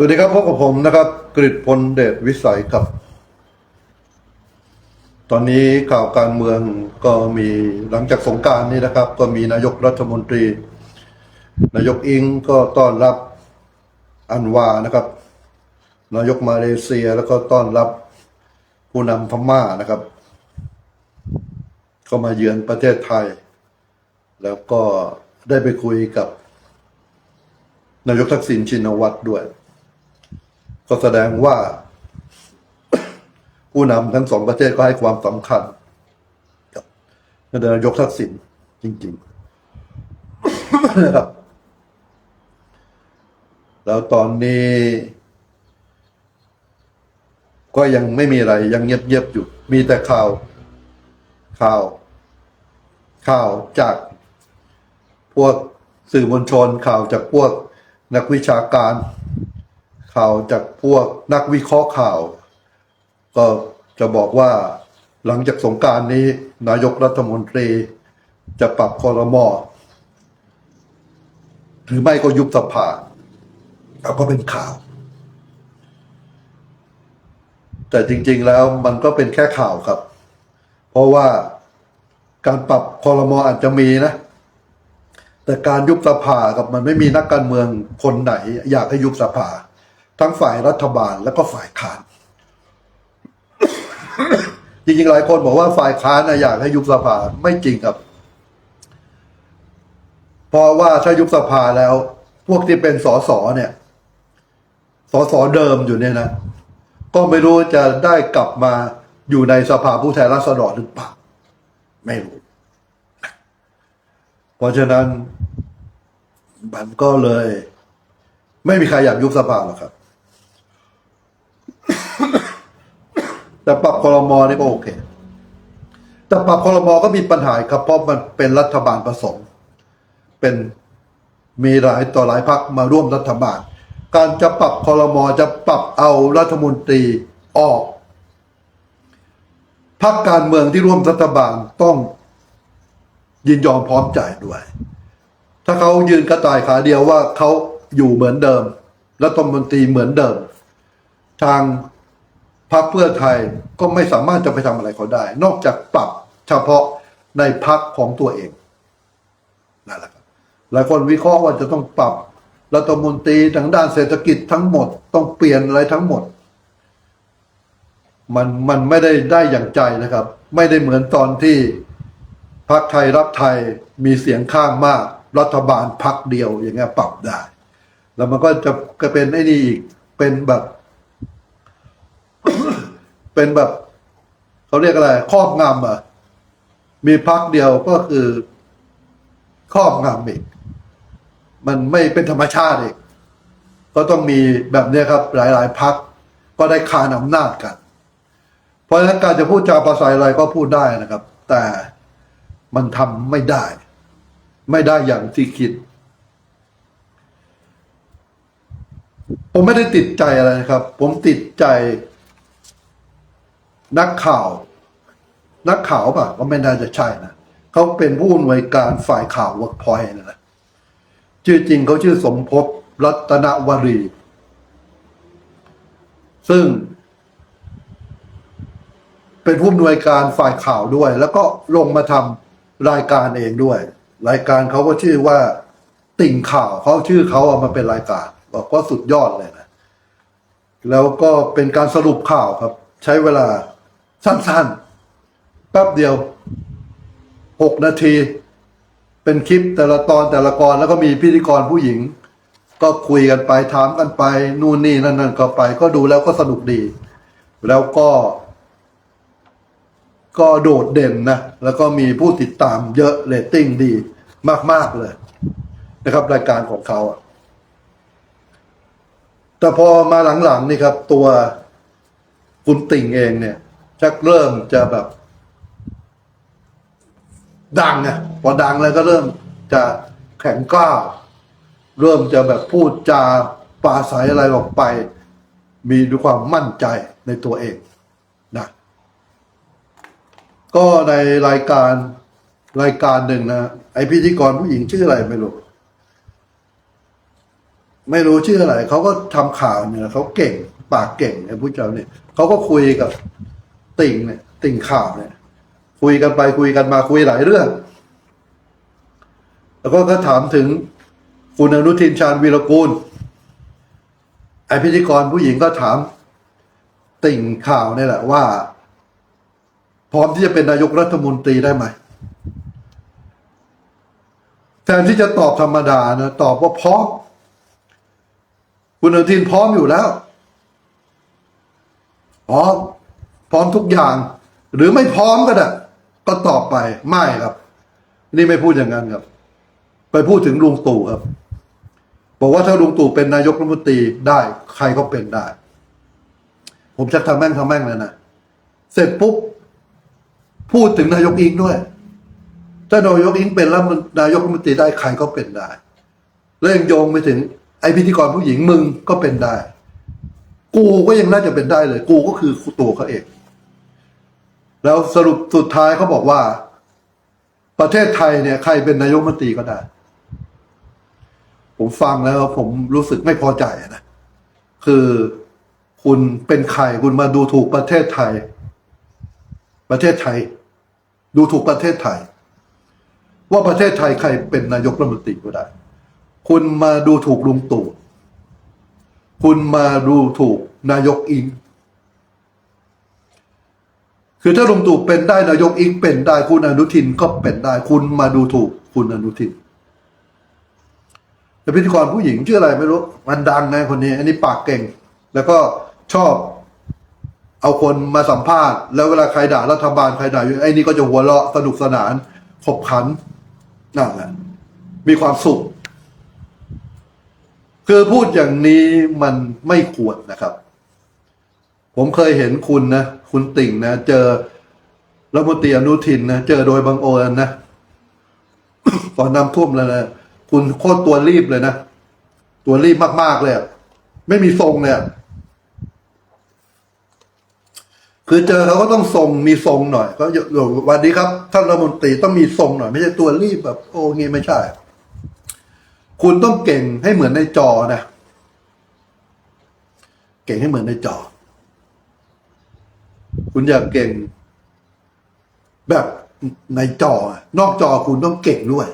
สวัสดีครับพบกับผมนะครับกฤษพลเดชวิสัยครับ ตอนนี้ข่าวการเมืองก็มีหลังจากสงการนี้นะครับ ก็มีนายกรัฐมนตรี นายกอิงก็ต้อนรับอันวานะครับ นายกมาเลเซียแล้วก็ต้อนรับผู้นำพม่านะครับ ก็มาเยือนประเทศไทย แล้วก็ได้ไปคุยกับ นายกทักษิณชินวัตรด้วย ก็แสดงว่า ผู้นำทั้งสองประเทศก็ให้ความสำคัญกับนายกทักษิณจริงๆนะครับ แล้วตอนนี้ ก็ยังไม่มีอะไร ยังเงียบๆอยู่ มีแต่ข่าว ข่าว ข่าวจากพวกสื่อมวลชนข่าวจากพวกนักวิชาการ ข่าวจากพวกนักวิเคราะห์ข่าว ก็จะบอกว่าหลังจากสงการนี้นายกรัฐมนตรีจะปรับคอรมอหรือไม่ก็ยุบสภาเอาก็เป็นข่าว แต่จริง ๆแล้วมันก็เป็นแค่ข่าวครับ เพราะว่าการปรับคอรมออาจจะมีนะ แต่การยุบสภากับมันไม่มีนักการเมืองคนไหน อยากให้ยุบสภา ทั้งฝ่ายรัฐบาลแล้วก็ฝ่ายค้าน จริงๆ หลายคนบอกว่าฝ่ายค้านนะอยากให้ยุบสภาไม่จริงครับ เพราะว่าถ้ายุบสภาแล้ว พวกที่เป็นสสเนี่ยสสเดิมอยู่เนี่ยนะก็ไม่รู้จะได้กลับมาอยู่ในสภาผู้แทนราษฎรหรือเปล่าไม่รู้ เพราะฉะนั้นมันก็เลย ไม่มีใครอยากยุบสภาหรอกครับ แต่ปรับคอรมอนี่ก็โอเค แต่ปรับคอรมอก็มีปัญหาครับ เพราะมันเป็นรัฐบาลผสม เป็นมีหลายต่อหลายพักมาร่วมรัฐบาล การจะปรับคอรมอจะปรับเอารัฐมนตรีออกพักการเมืองที่ร่วมรัฐบาลต้องยินยอมพร้อมจ่ายด้วย ถ้าเขายืนกระต่ายขาเดียวว่าเขาอยู่เหมือนเดิมรัฐมนตรีเหมือนเดิม ทาง พรรคเพื่อไทยก็ไม่สามารถจะไปทำอะไรเขาได้ นอกจากปรับเฉพาะในพรรคของตัวเองนั่นแหละครับหลายคนวิเคราะห์ว่าจะต้องปรับรัฐมนตรีทางด้านเศรษฐกิจทั้งหมด ต้องเปลี่ยนอะไรทั้งหมด มันมันไม่ได้ได้อย่างใจนะครับ ไม่ได้เหมือนตอนที่พรรคไทยรักไทยมีเสียงข้างมาก รัฐบาลพรรคเดียวอย่างเงี้ยปรับได้ แล้วมันก็จะก็เป็นไอ้นี่อีกเป็นแบบ เป็นแบบเขาเรียกอะไรครอบงำอะ มีพรรคเดียวก็คือครอบงำอีก มันไม่เป็นธรรมชาติอีก ก็ต้องมีแบบนี้ครับ หลาย ๆพรรคก็ได้คานอำนาจกัน เพราะฉะนั้นการจะพูดจาภาษาอะไรก็พูดได้นะครับ แต่มันทำไม่ได้ ไม่ได้อย่างที่คิด ผมไม่ได้ติดใจอะไรนะครับ ผมติดใจ นักข่าว นักข่าวป่ะก็ไม่น่าจะใช่นะเขาเป็นผู้อำนวยการฝ่ายข่าวเวิร์กพอยต์นะนะชื่อจริงเขาชื่อสมภพรัตนวรี ซึ่ง เป็นผู้อำนวยการฝ่ายข่าวด้วย แล้วก็ลงมาทำรายการเองด้วย รายการเขาก็ชื่อว่าติ่งข่าวเขาชื่อเขาเอามาเป็นรายการ บอกว่าสุดยอดเลยนะ แล้วก็เป็นการสรุปข่าวครับ ใช้เวลา สั้นๆ แป๊บเดียวหกนาที เป็นคลิปแต่ละตอนแต่ละกรแล้วก็มีพิธีกรผู้หญิง ก็คุยกันไปถามกันไป นู่นนี่นั่นนั่นก็ไป ก็ดูแล้วก็สนุกดี แล้วก็ ก็โดดเด่นนะ แล้วก็มีผู้ติดตามเยอะเรตติ้งดี มาก ๆ เลย นะครับ รายการของเขาอะแต่พอมาหลังๆนี่ครับ ตัวคุณติ่งเองเนี่ย ชักเริ่มจะแบบ ดังอะพอดังแล้วก็เริ่มจะแข็งกล้าวเริ่มจะแบบพูดจาปาศัยอะไรออกไป มีด้วยความมั่นใจในตัวเองนะก็ในรายการรายการหนึ่งนะไอพิธีกรผู้หญิงชื่ออะไรไม่รู้ไม่รู้ชื่ออะไรเขาก็ทำข่าวเนี่ยเขาเก่ง ปากเก่งเนี่ยผู้เจ้าเนี่ยเขาก็คุยกับ ติ่งเนี่ยติ่งข่าวเนี่ย คุยกันไปคุยกันมาคุยหลายเรื่อง แล้วก็ก็ถามถึงคุณอนุทินชาญวีรกูลไอพิธีกรผู้หญิงก็ถาม ติ่งข่าวเนี่ยแหละว่า พร้อมที่จะเป็นนายกรัฐมนตรีได้ไหมแทนที่จะตอบธรรมดานะตอบว่าพร้อมคุณอนุทินพร้อมอยู่แล้วพร้อม พร้อมทุกอย่าง หรือไม่พร้อมก็ได้ก็ตอบไปไม่ครับ นี่ไม่พูดอย่างนั้นครับ ไปพูดถึงลุงตู่ครับ บอกว่าถ้าลุงตู่เป็นนายกรัฐมนตรีได้ใครก็เป็นได้ ผมจะทำแม่งทำแม่งเลยนะเสร็จปุ๊บพูดถึงนายกอิงด้วย ถ้านายกอิงเป็นแล้วนายกรัฐมนตรีได้ใครก็เป็นได้แล้วยังโยงไปถึง ไอพิธีกรผู้หญิงมึงก็เป็นได้ กูก็ยังน่าจะเป็นได้เลย กูก็คือตัวเขาเอง แล้วสรุปสุดท้ายเขาบอกว่า ประเทศไทยเนี่ย ใครเป็นนายกมนตรีก็ได้ ผมฟังแล้วผมรู้สึกไม่พอใจนะคือคุณเป็นใครคุณมาดูถูกประเทศไทย ประเทศไทย ดูถูกประเทศไทย ว่าประเทศไทยใครเป็นนายกรัฐมนตรีก็ได้ คุณมาดูถูกลุงตู่คุณมาดูถูกนายกอิง คือถ้าลุงตู่เป็นได้นายกอิงเป็นได้คุณอนุทินก็เป็นได้คุณมาดูถูกคุณอนุทินแต่พิธีกรผู้หญิงชื่ออะไรไม่รู้ มันดังไงคนนี้ อันนี้ปากเก่ง แล้วก็ชอบเอาคนมาสัมภาษณ์ แล้วเวลาใครด่ารัฐบาลใครด่าอยู่ไอ้นี่ก็จะหัวเราะสนุกสนานขบขันนั่นแหละมีความสุข คือพูดอย่างนี้มันไม่ควรนะครับ ผมเคยเห็นคุณนะ คุณติ่งนะเจอรัฐมนตรีอนุทินนะเจอโดยบังเอิญนะตอนน้ำท่วมแล้วนะคุณโคตรตัวรีบเลยนะ ตัวรีบมาก ๆ เลยไม่มีทรงเลยคือเจอเขาก็ต้องทรงมีทรงหน่อยก็วันนี้ครับท่านรัฐมนตรีต้องมีทรงหน่อย ไม่ใช่ตัวรีบแบบ โอ้เงี้ไม่ใช่ คุณต้องเก่งให้เหมือนในจอนะ เก่งให้เหมือนในจอ คุณอยากเก่ง แบบในจอนอกจอคุณต้องเก่งด้วย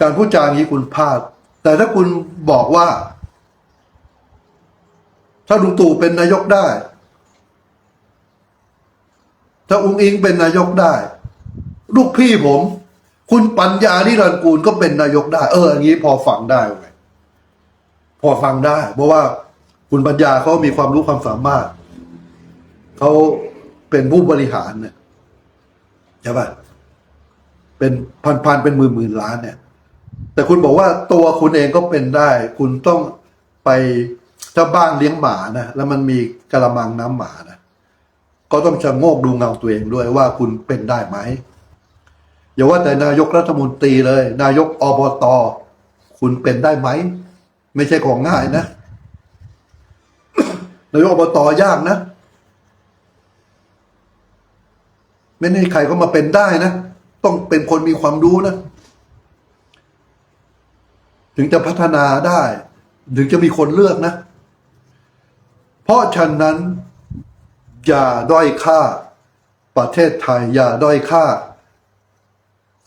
การพูดจาอย่างนี้คุณพลาด แต่ถ้าคุณบอกว่า ถ้าลุงตู่เป็นนายกได้ ถ้าอุ้งอิงเป็นนายกได้ ลูกพี่ผม คุณปัญญาที่รันกูลก็เป็นนายกได้ เอออย่างนี้พอฟังได้ไหมพอฟังได้ เพราะว่าคุณปัญญาเขามีความรู้ความสามารถ เขาเป็นผู้บริหารเนี่ยใช่ป่ะเป็นพันๆเป็นหมื่นๆล้านเนี่ย แต่คุณบอกว่าตัวคุณเองก็เป็นได้ คุณต้องไปถ้าบ้านเลี้ยงหมานะแล้วมันมีกระมังน้ำหมานะก็ต้องชะโงกดูเงาตัวเองด้วยว่าคุณเป็นได้ไหมอย่าว่าแต่นายกรัฐมนตรีเลย นายกอบตคุณเป็นได้ไหม ไม่ใช่ของง่ายนะ นายกอบตยากนะ ไม่ได้ใครก็มาเป็นได้นะ ต้องเป็นคนมีความรู้นะ ถึงจะพัฒนาได้ ถึงจะมีคนเลือกนะ เพราะฉะนั้น อย่าด้อยค่า ประเทศไทย อย่าด้อยค่า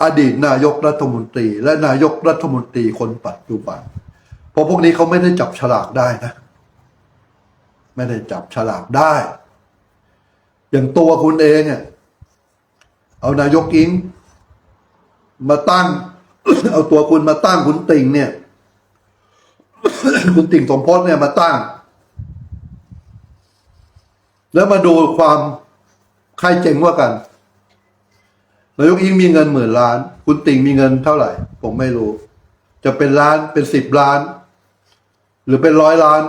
อดีตนายกรัฐมนตรี และนายกรัฐมนตรีคนปัจจุบัน เพราะพวกนี้เขาไม่ได้จับฉลากได้นะ ไม่ได้จับฉลากได้ อย่างตัวคุณเองเนี่ย เอานายกอิงมาตั้ง เอาตัวคุณมาตั้งคุณติ่งเนี่ย คุณติ่งสมพศเนี่ยมาตั้ง แล้วมาดูความใครเจ๋งกว่ากันนายกอิงมีเงินหมื่นล้าน คุณติ่งมีเงินเท่าไหร่ ผมไม่รู้ จะเป็นล้านเป็นสิบล้าน หรือเป็นร้อยล้าน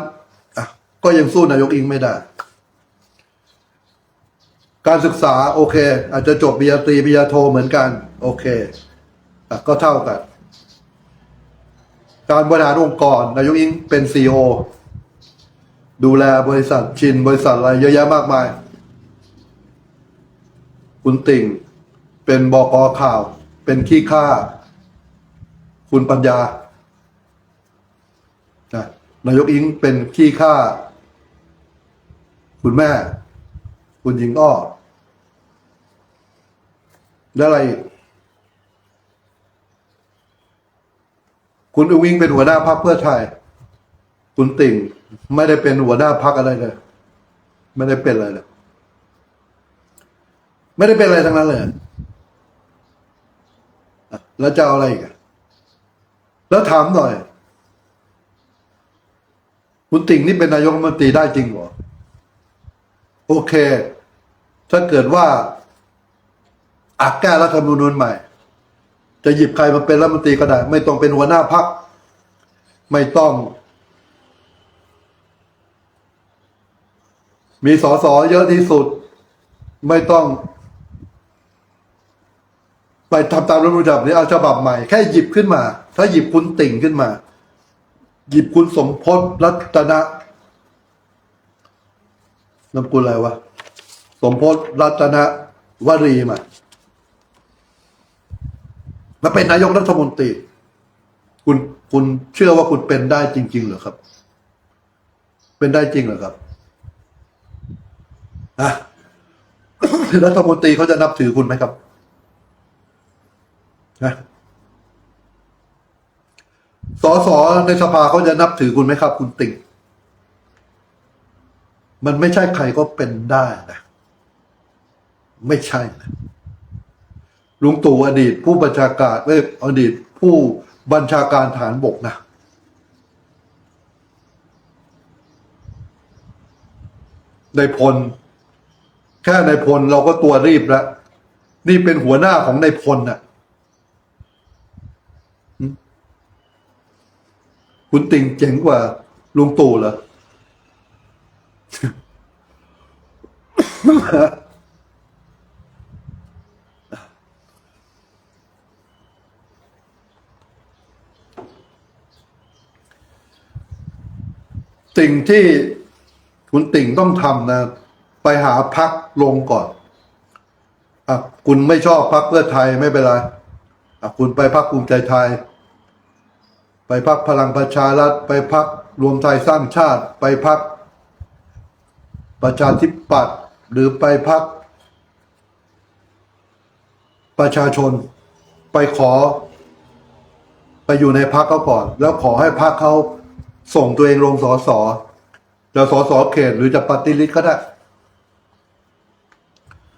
อะก็ยังสู้นายกอิงไม่ได้ การศึกษาโอเค อาจจะจบปริญญาตรีปริญญาโทเหมือนกัน โอเคอก็เท่ากัน การบริหารองค์กรนายกอิงเป็นซีอดูแลบริษัทชินบริษัทอะไรเยอะแยะมากมาย คุณติ่ง เป็นบอกอข่าว เป็นขี้ข้าคุณปัญญานายกอิงเป็นขี้ข้าคุณแม่ คุณหญิงอ้อ แล้วอะไรคุณอุ้งอิงเป็นหัวหน้าพรรคเพื่อไทย คุณติ่ง ไม่ได้เป็นหัวหน้าพรรคอะไรเลย ไม่ได้เป็นอะไรเลย ไม่ได้เป็นอะไรทั้งนั้นเลย แล้วจะเอาอะไรอีกแล้วถามหน่อย คุณติ่งนี่เป็นนายกรัฐมนตรีได้จริงหรอ โอเค ถ้าเกิดว่า อักแก้รัฐธรรมนูญใหม่ จะหยิบใครมาเป็นรัฐมนตรีก็ได้ ไม่ต้องเป็นหัวหน้าพัก ไม่ต้อง มีสอสอเยอะที่สุด ไม่ต้อง ไปทำตามรัฐธรรมนูญฉบับนี้เอาฉบับใหม่ แค่หยิบขึ้นมา ถ้าหยิบคุณติ่งขึ้นมา หยิบคุณสมพศรัตนะนามกุลอะไรวะ สมพศรัตนวรีมา มาเป็นนายกรัฐมนตรี คุณคุณเชื่อว่าคุณเป็นได้จริง ๆ เหรอครับ เป็นได้จริงเหรอครับอะรัฐมนตรีเขาจะนับถือคุณไหมครับนะสอสอในสภาเขาจะนับถือคุณไหมครับ คุณติ่งมันไม่ใช่ใครก็เป็นได้นะ ไม่ใช่นะ ลุงตู่อดีตผู้บัญชาการเอ้อดีตผู้บัญชาการฐานบกนะในพล แค่ในพลเราก็ตัวรีบแล้ว นี่เป็นหัวหน้าของในพลน่ะ คุณติงเจ๋งกว่าลุงตู่เหรอ สิ่งที่คุณติ่งต้องทำนะ ไปหาพักลงก่อนอะคุณไม่ชอบพักเพื่อไทยไม่เป็นไรอะคุณไปพักภูมิใจไทย ไปพักพลังประชารัฐ ไปพักรวมไทยสร้างชาติ ไปพักประชาธิปัตย์หรือไปพักประชาชน ไปขอ ไปอยู่ในพักเขาก่อน แล้วขอให้พักเขา ส่งตัวเองลงสอสอแล้วสอสอเขตหรือจะปฏิริษก็ได้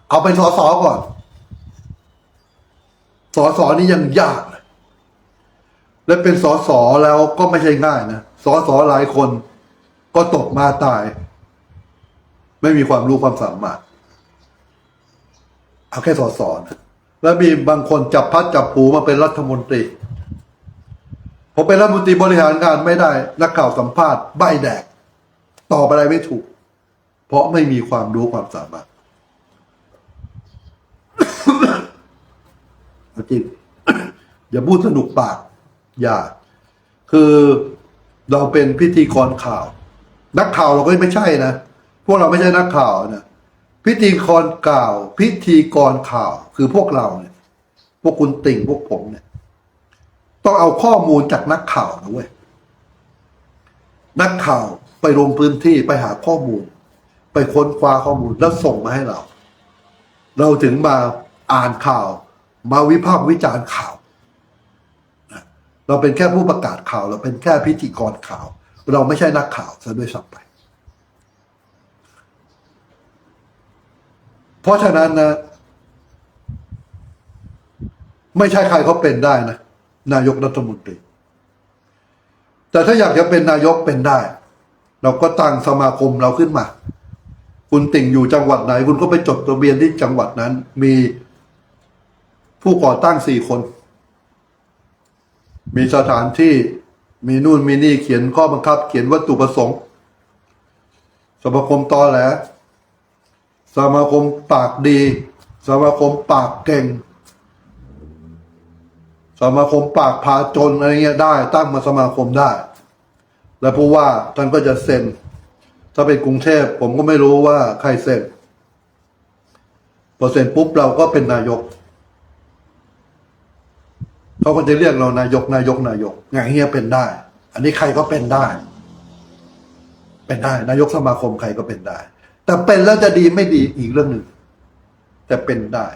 เอาเป็นสอสอก่อนสอสอนี่ยังยากเลยและเป็นสอสอแล้วก็ไม่ใช่ง่ายนะสอสอหลายคนก็ตกมาตาย ไม่มีความรู้ความสามารถ เอาแค่สอสอนะแล้วมีบางคนจับพัดจับผูมาเป็นรัฐมนตรี ผมเป็นรัฐมนตรีบริหารงานไม่ได้ นักข่าวสัมภาษณ์ใบแดก ตอบอะไรไม่ถูก เพราะไม่มีความรู้ความสามารถจริงอย่าพูดสนุกปาก อย่า คือเราเป็นพิธีกรข่าว นักข่าวเราก็ไม่ใช่นะ พวกเราไม่ใช่นักข่าวนะพิธีกรข่าว พิธีกรข่าว คือพวกเราเนี่ย พวกคุณติ่งพวกผมเนี่ย ต้องเอาข้อมูลจากนักข่าวนะเว้ยนักข่าวไปลงพื้นที่ไปหาข้อมูล ไปค้นคว้าข้อมูลแล้วส่งมาให้เรา เราถึงมาอ่านข่าว มาวิพากษ์วิจารณ์ข่าว เราเป็นแค่ผู้ประกาศข่าว เราเป็นแค่พิธีกรข่าว เราไม่ใช่นักข่าวซะด้วยซ้ำไป เพราะฉะนั้นนะ ไม่ใช่ใครเขาเป็นได้นะ นายกรัฐมนตรี แต่ถ้าอยากจะเป็นนายกเป็นได้ เราก็ตั้งสมาคมเราขึ้นมา คุณติ่งอยู่จังหวัดไหน คุณก็ไปจดทะเบียนที่จังหวัดนั้น มีผู้ก่อตั้งสี่คน มีสถานที่มีนู่นมีนี่เขียนข้อบังคับ เขียนวัตถุประสงค์ สมาคมตอแหลสมาคมปากดี สมาคมปากเก่ง สมาคมปากพาจนอะไรเงี้ยได้ ตั้งมาสมาคมได้ แล้วผู้ว่าท่านก็จะเซ็น ถ้าเป็นกรุงเทพผมก็ไม่รู้ว่าใครเซ็นพอเซ็นปุ๊บเราก็เป็นนายกเขาก็จะเรียกเรานายกนายกนายกอย่างเงี้ยเป็นได้ อันนี้ใครก็เป็นได้ เป็นได้ นายกสมาคมใครก็เป็นได้ แต่เป็นแล้วจะดีไม่ดีอีกเรื่องหนึ่งแต่เป็นได้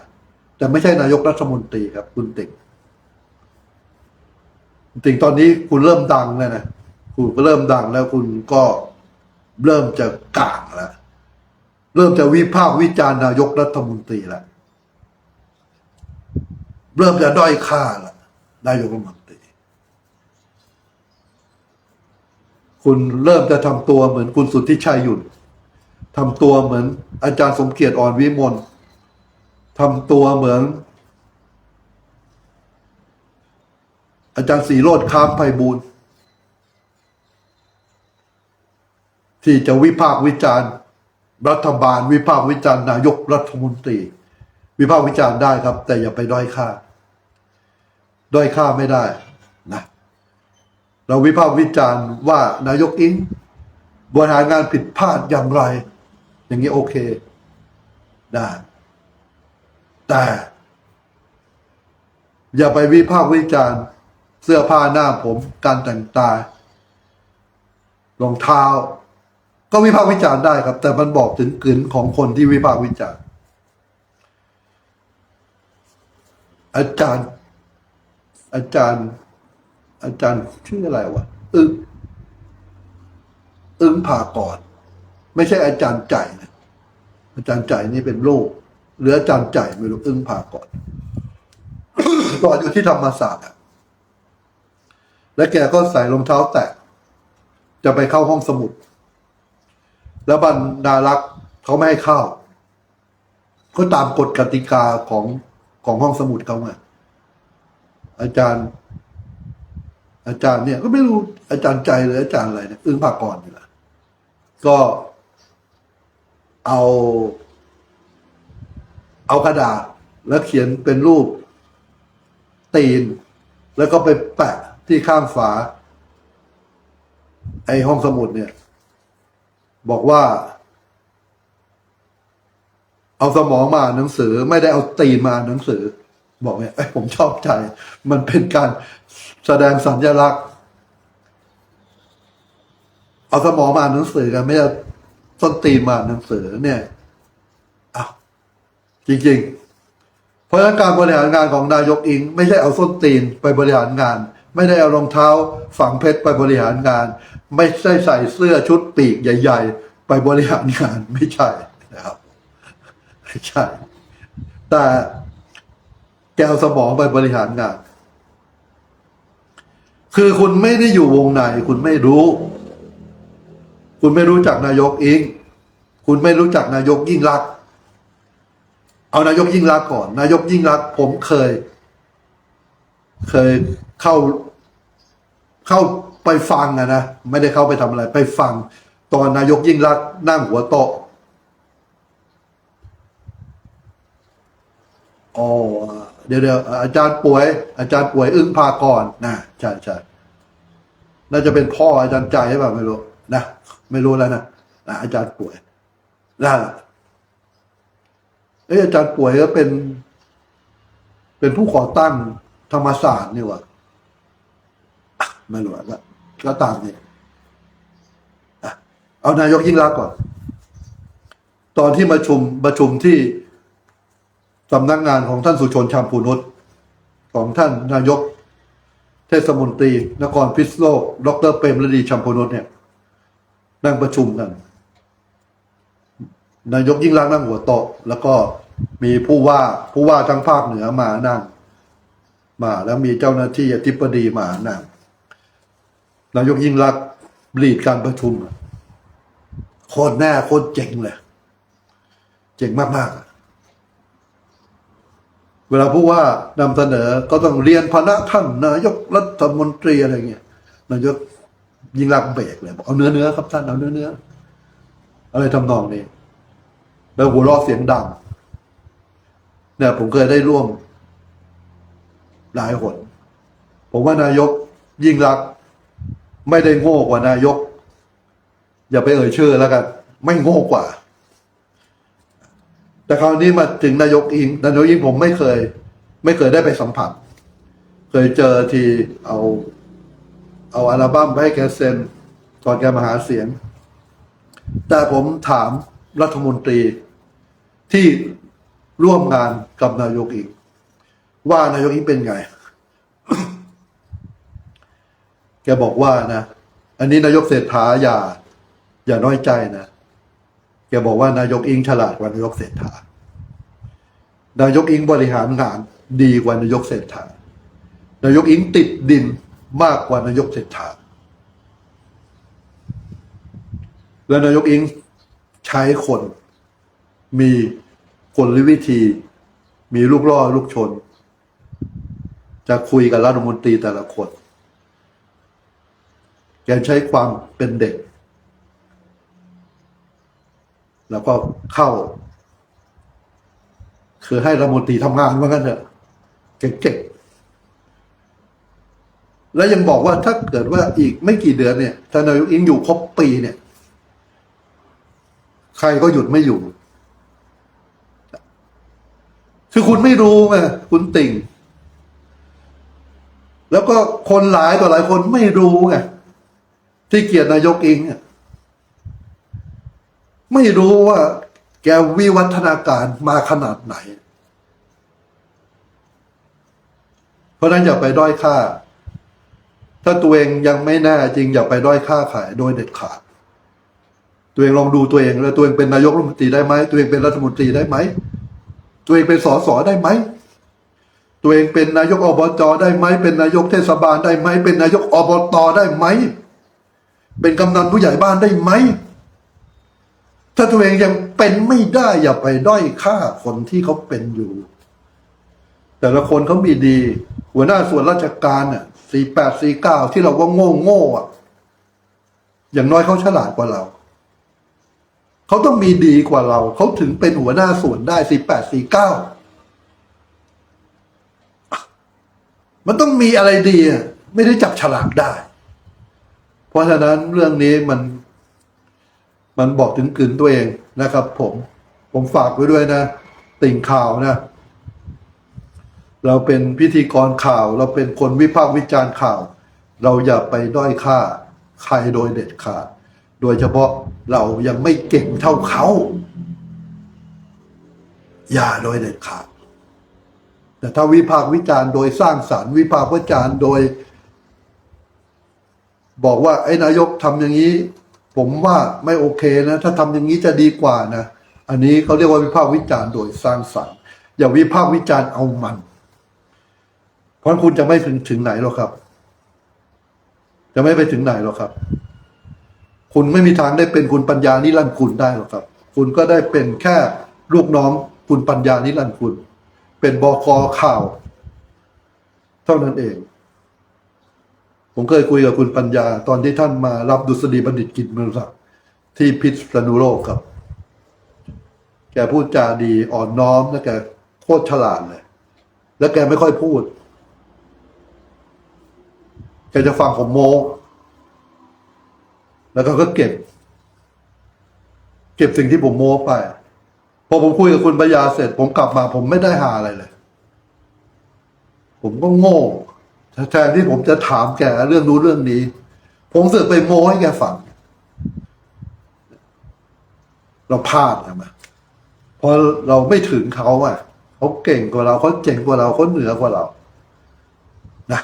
แต่ไม่ใช่นายกรัฐมนตรีครับ คุณติ่ง คุณติ่งตอนนี้คุณเริ่มดังแล้วนะคุณก็เริ่มดังแล้วคุณก็เริ่มจะกลางแล้วเริ่มจะวิพากษ์วิจารณ์นายกรัฐมนตรีแล้วเริ่มจะด้อยค่าแล้วนายกรัฐมนตรี คุณเริ่มจะทำตัวเหมือนคุณสุทธิชัยหยุ่นทำตัวเหมือนอาจารย์สมเกียรติอ่อนวิมลทำตัวเหมือน อาจารย์สีโรดค้ามไพบูลย์ที่จะวิพากษ์วิจารณ์ รัฐบาล วิพากษ์วิจารณ์นายกรัฐมนตรี วิพากษ์วิจารณ์ได้ครับ แต่อย่าไปด้อยค่า ด้อยค่าไม่ได้นะเราวิพากษ์วิจารณ์ว่านายกอิงบริหารงานผิดพลาดอย่างไร อย่างนี้โอเคได้แต่ อย่าไปวิพากษ์วิจารณ์ สื้อผ้าหน้าผมการแต่งกายรองเท้า ก็วิพากษ์วิจารณ์ได้ครับ แต่มันบอกถึงกลิ่นของคนที่วิพากษ์วิจารณ์อาจารย์ อาจารย์ อาจารย์ชื่ออะไรวะอึ้งอึ้งผ่ากอน ไม่ใช่อาจารย์ใจนะอาจารย์ใจนี่เป็นโรคหรืออาจารย์ใจไม่รู้อึ้งผ่ากอนก่อนอยู่ที่ธรรมศาสตร์อะ และแกก็ใส่รองเท้าแตะจะไปเข้าห้องสมุด แล้วบรรดารักษ์เขาไม่ให้เข้าเขาตามกฎกติกาของของห้องสมุดเขาไงอาจารย์ อาจารย์เนี่ย ก็ไม่รู้อาจารย์ใจหรืออาจารย์อะไรเนี่ยอึ้งภากรนี่แหละก็เอา เอากระดาษ แล้วเขียนเป็นรูป ตีน แล้วก็ไปแปะ ที่ข้างฝา ไอห้องสมุดเนี่ย บอกว่า เอาสมองมาอ่านหนังสือ ไม่ได้เอาตีนมาอ่านหนังสือ บอกเนี่ยไอผมชอบใจ มันเป็นการแสดงสัญลักษณ์ เอาสมองมาอ่านหนังสือกัน ไม่ใช่ต้นตีนมาอ่านหนังสือเนี่ยอ้าวจริง ๆ เพราะฉะนั้นการบริหารงานของนายกอิง ไม่ใช่เอาส้นตีนไปบริหารงาน ไม่ได้เอารองเท้าฝังเพชรไปบริหารงาน ไม่ใช่ใส่เสื้อชุดปีกใหญ่ ๆ ไปบริหารงานไม่ใช่นะครับไม่ใช่ แต่แกเอาสมองไปบริหารงาน คือคุณไม่ได้อยู่วงในคุณไม่รู้ คุณไม่รู้จักนายกอิงคุณไม่รู้จักนายกยิ่งรัก เอานายกยิ่งรักก่อน นายกยิ่งรัก ผมเคย เคยเข้าเข้าไปฟังอะนะไม่ได้เข้าไปทำอะไร ไปฟัง ตอนนายกยิ่งรักนั่งหัวโต๊ะอ๋อเดี๋ยวเดี๋ยวอาจารย์ป่วย อาจารย์ป่วยอึ้งพากรนะใช่ใช่น่าจะเป็นพ่ออาจารย์ใจใช่ป่ะไม่รู้นะไม่รู้แล้วนะนะอาจารย์ป่วยนั่นและเอ้ยอาจารย์ป่วยก็เป็น เป็นผู้ก่อตั้ง ธรรมศาสตร์นี่วะไม่รู้ว่าก็ตามนี่เอานายกยิ่งรักษณ์ก่อน ตอนที่มาชุมประชุมที่สำนักงานของท่านสุชนชามพูนุชของท่านนายก เทศมนตรี นครพิษโลก ดรเปรมฤดีชัมพูนุชเนี่ยนั่งประชุมกัน นายกยิ่งรักษณ์นั่งหัวโต๊ะแล้วก็มีผู้ว่าผู้ว่าทั้งภาคเหนือมานั่ง มาแล้วมีเจ้าหน้าที่อธิบดีมานั่งนายกยิ่งรักษณ์ลีดการประชุมโคตรแน่โคตรเจ๋งเลย เจ๋งมากๆ เวลาผู้ว่านำเสนอก็ต้องเรียนพนักท่านนายกรัฐมนตรีอะไรเงี้ยนายกยิ่งรักเบรกเลยบอกเอาเนื้อเนื้อครับท่านเอาเนื้อเนื้ออะไรทำนองนี้ แล้วหัวเราะเสียงดังเนี่ยผมเคยได้ร่วม หลายหนผมว่านายกยิ่งรัก ไม่ได้โง่กว่านายก อย่าไปเอ่ยชื่อแล้วกัน ไม่โง่กว่า แต่คราวนี้มาถึงนายกอิงนายกอิงผมไม่เคย ไม่เคยได้ไปสัมผัส เคยเจอทีเอา เอาอัลบั้มไปให้แกเซ็นตอนแกมาหาเสียง แต่ผมถามรัฐมนตรีที่ร่วมงานกับนายกอีก ว่านายกอิงเป็นไง แกบอกว่านะ อันนี้นายกเศรษฐาอย่า อย่าน้อยใจนะ แกบอกว่านายกอิงฉลาดกว่านายกเศรษฐา นายกอิงบริหารงานดีกว่านายกเศรษฐา นายกอิงติดดินมากกว่านายกเศรษฐา และนายกอิงใช้คนมีกลวิธี มีลูกล่อลูกชน จะคุยกับรัฐมนตรีแต่ละคน แกใช้ความเป็นเด็ก แล้วก็เข้า คือให้รัฐมนตรีทำงานว่างั้นเถอะเก่งๆแล้วยังบอกว่าถ้าเกิดว่าอีกไม่กี่เดือนเนี่ยถ้านายกอิงอยู่ครบปีเนี่ย ใครก็หยุดไม่อยู่ คือคุณไม่รู้ไงคุณติ่ง แล้วก็คนหลายต่อหลายคนไม่รู้ไงที่เกียดนายกเอิงอะไม่รู้ว่า แกวิวัฒนาการมาขนาดไหน เพราะฉะนั้นอย่าไปด้อยค่า ถ้าตัวเองยังไม่แน่จริง อย่าไปด้อยค่าขายโดยเด็ดขาด ตัวเองลองดูตัวเองแล้วตัวเองเป็นนายกรัฐมนตรีได้ไหมตัวเองเป็นรัฐมนตรีได้ไหมตัวเองเป็นสสได้ไหม ตัวเองเป็นนายกอบจได้ไหมเป็นนายกเทศบาลได้ไหมเป็นนายกอบตได้ไหม เป็นกำนันผู้ใหญ่บ้านได้ไหม ถ้าตัวเองยังเป็นไม่ได้อย่าไปด้อยค่าคนที่เขาเป็นอยู่ แต่ละคนเขามีดี หัวหน้าส่วนราชการอะสี่แปดสี่เก้าที่เราว่าโง่โง่อะ อย่างน้อยเขาฉลาดกว่าเราเขาต้องมีดีกว่าเราเขาถึงเป็นหัวหน้าส่วนได้สี่แปดสี่เก้า มันต้องมีอะไรดีอะไม่ได้จับฉลากได้ เพราะฉะนั้นเรื่องนี้มันมันบอกถึงกลืนตัวเองนะครับ ผมผมฝากไว้ด้วยนะ ติ่งข่าวนะ เราเป็นพิธีกรข่าว เราเป็นคนวิพากษ์วิจารณ์ข่าว เราอย่าไปด้อยค่าใครโดยเด็ดขาด โดยเฉพาะเรายังไม่เก่งเท่าเขา อย่าโดยเด็ดขาด แต่ถ้าวิพากษ์วิจารณ์โดยสร้างสารรค์วิพากษ์วิจารณ์โดย บอกว่าไอ้นายกทำอย่างนี้ ผมว่าไม่โอเคนะ ถ้าทำอย่างนี้จะดีกว่านะอันนี้เขาเรียกว่าวิพากษ์วิจารณ์โดยสร้างสรรค์ อย่าวิพากษ์วิจารณ์เอามัน เพราะคุณจะไม่ถึงถึงไหนหรอกครับ จะไม่ไปถึงไหนหรอกครับ คุณไม่มีทางได้เป็นคุณปัญญานิรันดร์คุณได้หรอกครับ คุณก็ได้เป็นแค่ลูกน้องคุณปัญญานิรันดร์คุณ เป็นบกข่าว เท่านั้นเอง ผมเคยคุยกับคุณปัญญา ตอนที่ท่านมารับดุษฎีบัณฑิตกิจมืองศักดิ์ที่พิษณุโลกครับ แกพูดจาดีอ่อนน้อมและแกโคตรฉลาดเลย แล้วแกไม่ค่อยพูด แกจะฟังผมโม แล้วก็ก็เก็บ เก็บสิ่งที่ผมโม้ไป พอผมคุยกับคุณปัญญาเสร็จ ผมกลับมา ผมไม่ได้หาอะไรเลย ผมก็โง่แทนที่ผมจะถามแกเรื่องนู้นเรื่องนี้ ผมเสือกไปโม้ให้แกฟัง เราพลาดใช่ไหมพราะเราไม่ถึงเขาอะเขาเก่งกว่าเราเขาเจ๋งกว่าเราเขาเหนือกว่าเรา นะ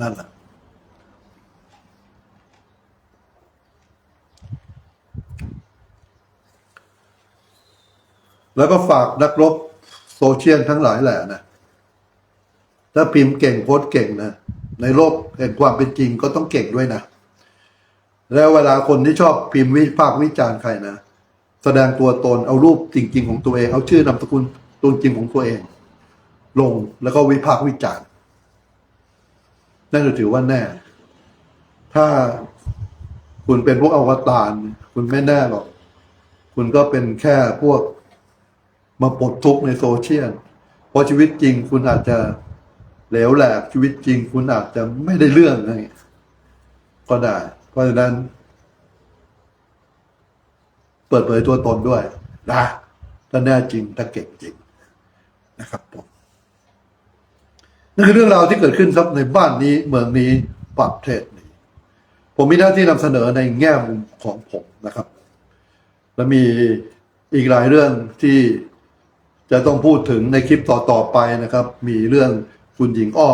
นั่นแหละ แล้วก็ฝากนักรบโซเชียลทั้งหลายแหละนะถ้าพิมพ์เก่งโพสเก่งนะในโลกแห่งความเป็นจริงก็ต้องเก่งด้วยนะ แล้วเวลาคนที่ชอบพิมพ์วิพากษ์วิจารณ์ใครนะ แสดงตัวตนเอารูปจริง ๆ ของตัวเอง เอาชื่อนามสกุลตัวจริงของตัวเอง ลงแล้วก็วิพากษ์วิจารณ์นั่นถือว่าแน่ ถ้าคุณเป็นพวกอวตารคุณไม่แน่หรอก คุณก็เป็นแค่พวก มาปลดทุกข์ในโซเชียลเพราะชีวิตจริงคุณอาจจะเหลวแหลกชีวิตจริง คุณอาจจะไม่ได้เรื่องอะไรก็ได้ เพราะฉะนั้น เปิดเผยตัวตนด้วยนะถ้าแน่จริงถ้าเก่งจริงนะครับผมนั่นคือเรื่องราวที่เกิดขึ้นครับในบ้านนี้เมืองนี้ประเทศนี้ผผมมีหน้าที่นำเสนอในแง่มุมของผมนะครับ และมีอีกหลายเรื่องที่ จะต้องพูดถึงในคลิปต่อๆไปนะครับ มีเรื่องคุณหญิงอ้อ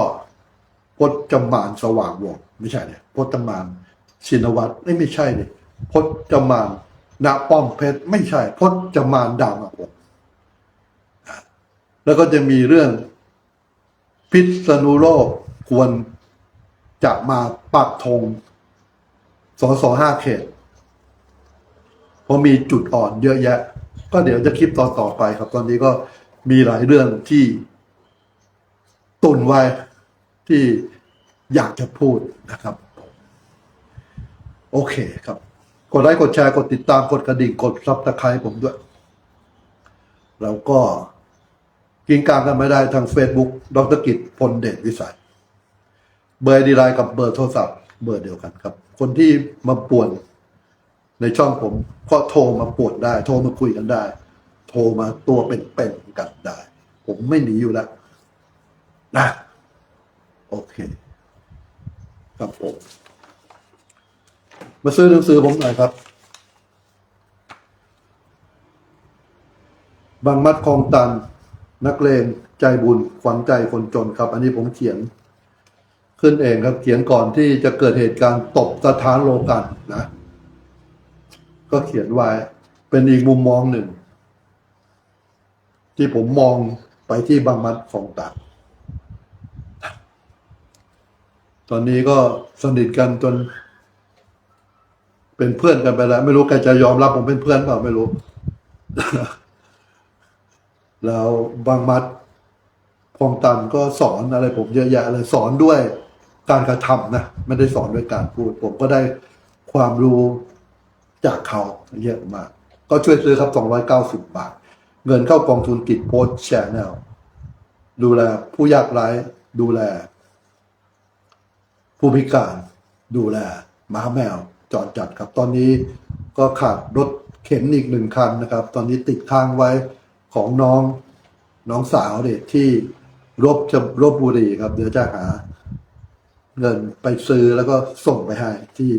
พจมานสว่างวงไม่ใช่เนี่ยพจมานชินวัตรไม่ไม่ใช่เนี่ยพจมานณป้อมเพชรไม่ใช่พจมานดาวมาผมแล้วก็จะมีเรื่องพิษณุโลกควรจะมาปักธงสสห้าเขต เพราะมีจุดอ่อนเยอะแยะ ก็เดี๋ยวจะคลิปต่อต่อๆไปครับ ตอนนี้ก็มีหลายเรื่องที่ตุนไว้ที่อยากจะพูดนะครับ โอเคครับ กดไลค์กดแชร์กดติดตามกดกระดิ่งกดซับสไครต์ผมด้วย แล้วก็กินกลางกันไม่ได้ทาง Facebook ดรกิจพลเดชวิสัย เบอร์ดีไลน์กับเบอร์โทรศัพท์เบอร์เดียวกันครับ คนที่มาป่วน ในช่องผมก็โทรมาปวดได้ โทรมาคุยกันได้ โทรมาตัวเป็นๆกันได้ ผมไม่หนีอยู่แล้วนะ โอเค ครับผม มาซื้อหนังสือผมหน่อยครับ บางมัดคลองตัน นักเลงใจบุญขวัญใจคนจนครับ อันนี้ผมเขียน ขึ้นเองครับ เขียนก่อนที่จะเกิดเหตุการณ์ตบสถานโลกันนะ ก็เขียนไว้ เป็นอีกมุมมองหนึ่ง ที่ผมมองไปที่บางมัดของตากตอนนี้ก็สนิทกันจน เป็นเพื่อนกันไปแล้ว ไม่รู้ใครจะยอมรับผมเป็นเพื่อนเปล่าไม่รู้ แล้วบางมัดพองตันก็สอนอะไร ผมเยอะแยะเลยสอนด้วยการกระทำนะไม่ได้สอนด้วยการพูด ผมก็ได้ความรู้ จากเขาเยอะมาก ก็ช่วยซื้อครับ 290 บาท เงินเข้ากองทุนกิจโพสแชนแนลดูแลผู้ยากไร้ดูแล ผู้พิการ ดูแลหมาแมวจอดจัดครับ ตอนนี้ก็ขาดรถเข็นอีกหนึ่งคันนะครับ ตอนนี้ติดค้างไว้ของน้องน้องสาวเด็กที่รบจะรบบุรีครับ เดี๋ยวจะหา เงินไปซื้อแล้วก็ส่งไปให้ที่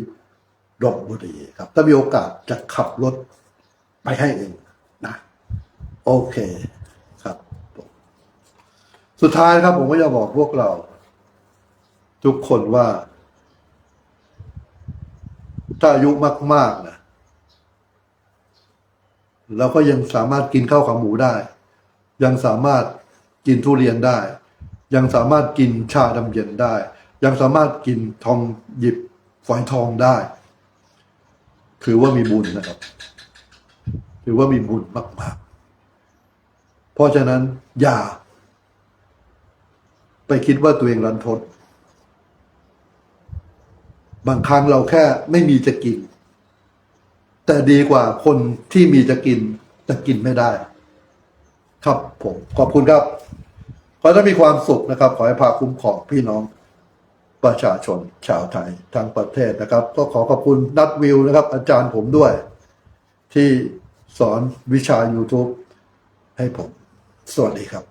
รบบุรีครับ ถ้ามีโอกาสจะขับรถไปให้เองนะ โอเคครับ สุดท้ายครับผมก็จะบอกพวกเรา ทุกคนว่า ถ้าอายุมาก ๆ นะเราก็ยังสามารถกินข้าวขาหมูได้ ยังสามารถกินทุเรียนได้ ยังสามารถกินชาดำเย็นได้ ยังสามารถกินทองหยิบฝอยทองได้ ถือว่ามีบุญนะครับ ถือว่ามีบุญมาก ๆ เพราะฉะนั้นอย่า ไปคิดว่าตัวเองรันทด บางครั้งเราแค่ไม่มีจะกิน แต่ดีกว่าคนที่มีจะกินแต่กินไม่ได้ ครับผม ขอบคุณครับ ขอให้มีความสุขนะครับ ขอให้พาคุ้มคองพี่น้อง ประชาชนชาวไทยทั้งประเทศนะครับ ก็ขอขอบคุณนัดวิวนะครับ อาจารย์ผมด้วย ที่สอนวิชา YouTube ให้ผม สวัสดีครับ